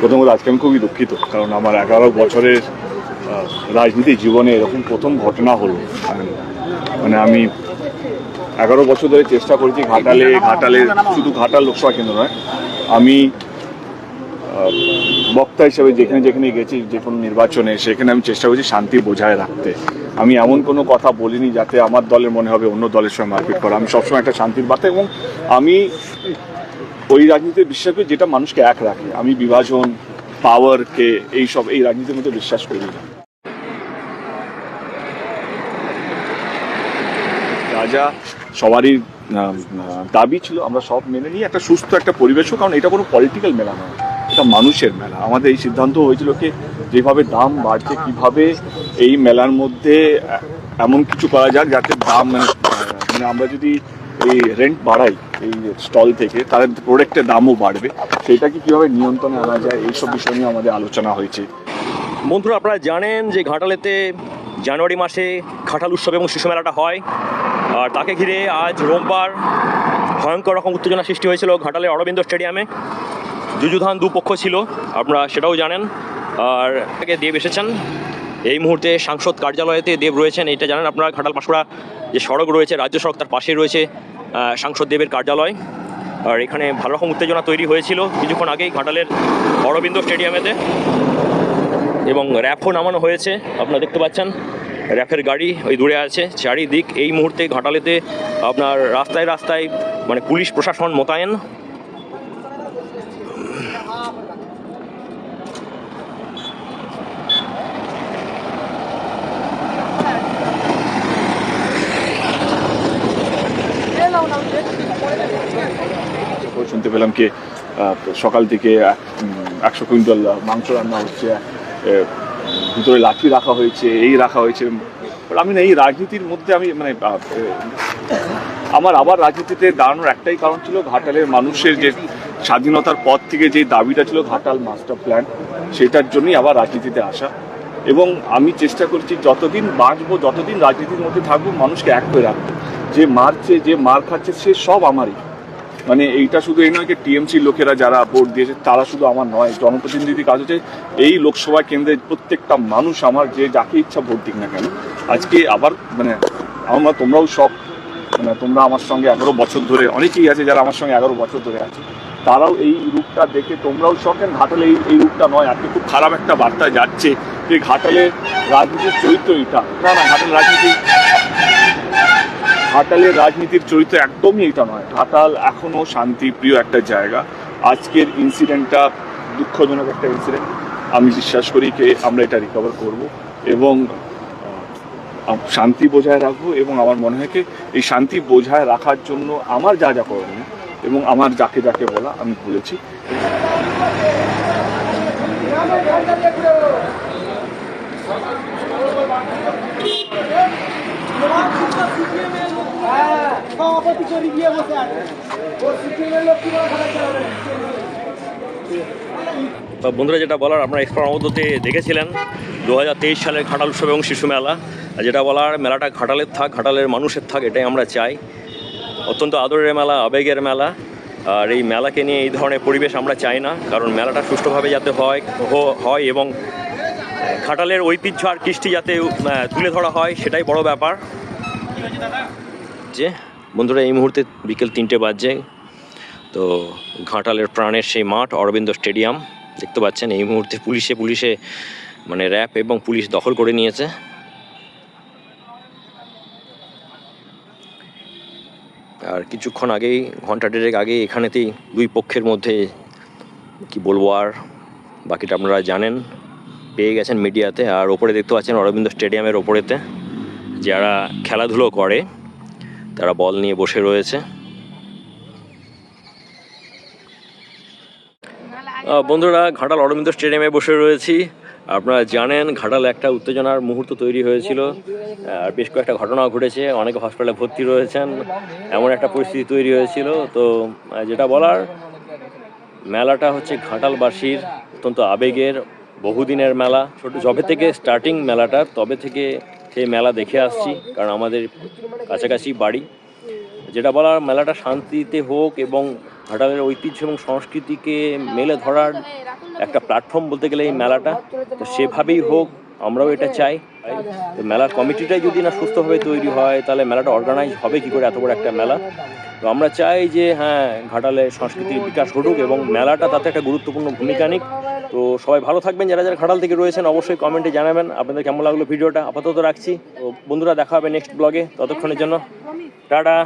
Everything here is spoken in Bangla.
প্রথমত আজকে আমি খুবই দুঃখিত, কারণ আমার এগারো বছরের রাজনীতি জীবনে এরকম প্রথম ঘটনা হলো। মানে আমি এগারো বছর ধরে চেষ্টা করেছি ঘাটালে ঘাটালে শুধু ঘাটাল লোকসভা কেন্দ্র নয়, আমি বক্তা হিসেবে যেখানে যেখানে গেছি, যে কোনো নির্বাচনে, সেখানে আমি চেষ্টা করছি শান্তি বজায় রাখতে। আমি এমন কোনো কথা বলিনি যাতে আমার দলের মনে হবে অন্য দলের সঙ্গে মারপিট করা। আমি সবসময় একটা শান্তির বার্তা এবং আমি ওই রাজনীতিতে বিশ্বাস করি যেটা মানুষকে এক রাখে। আমি বিভাজন পাওয়ারকে এইসব, এই রাজনীতির মধ্যে বিশ্বাস করি না। সবারই দাবি ছিল, আমরা সব মেনে নিয়ে একটা সুস্থ একটা পরিবেশ কারণ এটা কোনো পলিটিক্যাল মেলা নয়। এটা মানুষের মেলা। আমাদের এই সিদ্ধান্ত হয়েছিল কি, যেভাবে দাম বাড়ছে, কীভাবে এই মেলার মধ্যে এমন কিছু করা যাক যাতে দাম মানে মানে আমরা যদি এই রেন্ট বাড়াই, এই স্টল থেকে, তাদের প্রোডাক্টের দামও বাড়বে। সেটাকে কীভাবে নিয়ন্ত্রণে আনা যায়, এইসব বিষয় নিয়ে আমাদের আলোচনা হয়েছে। বন্ধুরা, আপনারা জানেন যে ঘাটালেতে জানুয়ারি মাসে ঘাটাল উৎসব এবং শিশু মেলাটা হয়। আর তাকে ঘিরে আজ রোববার ভয়ঙ্কর রকম উত্তেজনা সৃষ্টি হয়েছিল ঘাটালের অরবিন্দ স্টেডিয়ামে। যুযুধান দুপক্ষ ছিল, আপনারা সেটাও জানেন। আর তাকে দেব এসেছেন। এই মুহূর্তে সাংসদ কার্যালয়েতে দেব রয়েছেন, এটা জানেন আপনারা, ঘাটাল পাঁশকুড়া যে সড়ক রয়েছে, রাজ্য সড়ক তার পাশেই রয়েছে সাংসদ দেবের কার্যালয়। আর এখানে ভালো রকম উত্তেজনা তৈরি হয়েছিল কিছুক্ষণ আগেই ঘাটালের অরবিন্দ স্টেডিয়ামেতে। এবং র্যাপও নামানো হয়েছে, আপনারা দেখতে পাচ্ছেন। র্যাপের গাড়ি ওই দূরে আছে, চারিদিক এই মুহূর্তে ঘাটালেতে আপনার রাস্তায় রাস্তায় মানে পুলিশ প্রশাসন মোতায়েন খবর শুনতে পেলাম কি সকাল থেকে একশো কুইন্টাল মাংস রান্না হচ্ছে ভিতরে লাঠি রাখা হয়েছে, এই রাখা হয়েছে। আমি না, এই রাজনীতির মধ্যে আমি মানে আমার আবার রাজনীতিতে দাঁড়ানোর একটাই কারণ ছিল ঘাটালের মানুষের যে স্বাধীনতার পর থেকে যে দাবিটা ছিল ঘাটাল মাস্টার প্ল্যান, সেটার জন্যই আবার রাজনীতিতে আসা। এবং আমি চেষ্টা করছি, যতদিন বাঁচবো, যতদিন রাজনীতির মধ্যে থাকব, মানুষকে এক করে রাখব। যে মারছে, যে মার খাচ্ছে, সে সব আমারই। মানে এইটা শুধু এই নয় যে টিএমসির লোকেরা যারা ভোট দিয়েছে, তারা শুধু আমার নয় জনপ্রতিনিধি কাজ হচ্ছে এই লোকসভা কেন্দ্রের প্রত্যেকটা মানুষ আমার যে যাকে ইচ্ছা ভোট দিক না কেন, আজকে আবার মানে আমরা তোমরাও সব মানে তোমরা আমার সঙ্গে এগারো বছর ধরে, অনেকেই আছে যারা আমার সঙ্গে এগারো বছর ধরে আছে, তারাও এই রূপটা দেখে তোমরাও কেন ঘাটালে এই এই রূপটা নয়, আজকে খুব খারাপ একটা বার্তা যাচ্ছে যে ঘাটালে রাজনীতির চরিত্র এটা না না, ঘাটাল রাজনীতি ঘাটালের রাজনীতির চরিত্র একদমই এটা নয়। ঘাটাল এখনও শান্তিপ্রিয় একটা জায়গা। আজকের ইনসিডেন্টটা দুঃখজনক একটা ইনসিডেন্ট আমি বিশ্বাস করি যে আমরা এটা রিকভার করব এবং শান্তি বজায় রাখব এবং আমার মনে হয় কি এই শান্তি বজায় রাখার জন্য আমার যা যা করণীয় এবং আমার যাকে যাকে বলা আমি বলেছি। বন্ধুরা, যেটা বলার আপনারা এক্সপার্ট মধ্যে দেখেছিলেন দু হাজার তেইশ সালের ঘাটাল উৎসব এবং শিশু মেলা। যেটা বলার, মেলাটা ঘাটালের থাক, ঘাটালের মানুষের থাক, এটাই আমরা চাই। অত্যন্ত আদরের মেলা, আবেগের মেলা। আর এই মেলাকে নিয়ে এই ধরনের পরিবেশ আমরা চাই না, কারণ মেলাটা সুষ্ঠুভাবে যাতে হয় হয় এবং ঘাটালের ঐতিহ্য আর কৃষ্টি যাতে তুলে ধরা হয়, সেটাই বড় ব্যাপার। যে, বন্ধুরা, এই মুহূর্তে বিকেল তিনটে বাজছে তো ঘাটালের প্রাণের সেই মাঠ, অরবিন্দ স্টেডিয়াম, দেখতে পাচ্ছেন, এই মুহূর্তে পুলিশে পুলিশে মানে র্যাপ এবং পুলিশ দখল করে নিয়েছে। আর কিছুক্ষণ আগেই, ঘণ্টা দেড়েক আগেই এখানেতেই দুই পক্ষের মধ্যে, কি বলব আর, বাকিটা আপনারা জানেন। পেয়ে গেছেন মিডিয়াতে। আর ওপরে দেখতে পাচ্ছেন অরবিন্দ স্টেডিয়ামের ওপরেতে, যারা খেলাধুলো করে, তারা বল নিয়ে বসে রয়েছে। বন্ধুরা, ঘাটাল অরবিন্দ স্টেডিয়ামে বসে রয়েছি। আপনারা জানেন, ঘাটাল একটা উত্তেজনার মুহূর্ত তৈরি হয়েছিল। আর বেশ কয়েকটা ঘটনাও ঘটেছে, অনেকে হসপিটালে ভর্তি রয়েছেন, এমন একটা পরিস্থিতি তৈরি হয়েছিল। তো যেটা বলার, মেলাটা হচ্ছে ঘাটালবাসীর অত্যন্ত আবেগের বহুদিনের মেলা। ছোট যবে থেকে স্টার্টিং মেলাটা, তবে থেকে সেই মেলা দেখে আসছি, কারণ আমাদের কাছাকাছি বাড়ি। যেটা বলার, মেলাটা শান্তিতে হোক এবং ঘাটালের ঐতিহ্য এবং সংস্কৃতিকে মেলে ধরার একটা প্ল্যাটফর্ম বলতে গেলে এই মেলাটা। তো সেভাবেই হোক আমরাও এটা চাই তো মেলার কমিটিটাই যদি না সুস্থভাবে তৈরি হয়, তাহলে মেলাটা অর্গানাইজ হবে কি করে? এত বড় একটা মেলা। তো আমরা চাই যে হ্যাঁ ঘাটালে সংস্কৃতির বিকাশ ঘটুক এবং মেলাটা তাতে একটা গুরুত্বপূর্ণ ভূমিকা নিক। তো সবাই ভালো থাকবেন। যারা যারা ঘাটাল থেকে রয়েছেন, অবশ্যই কমেন্টে জানাবেন। আপনাদের কেমন লাগল ভিডিওটা? আপাতত রাখছি। তো বন্ধুরা, দেখা হবে নেক্সট ব্লগে ততক্ষণের জন্য, টাটা।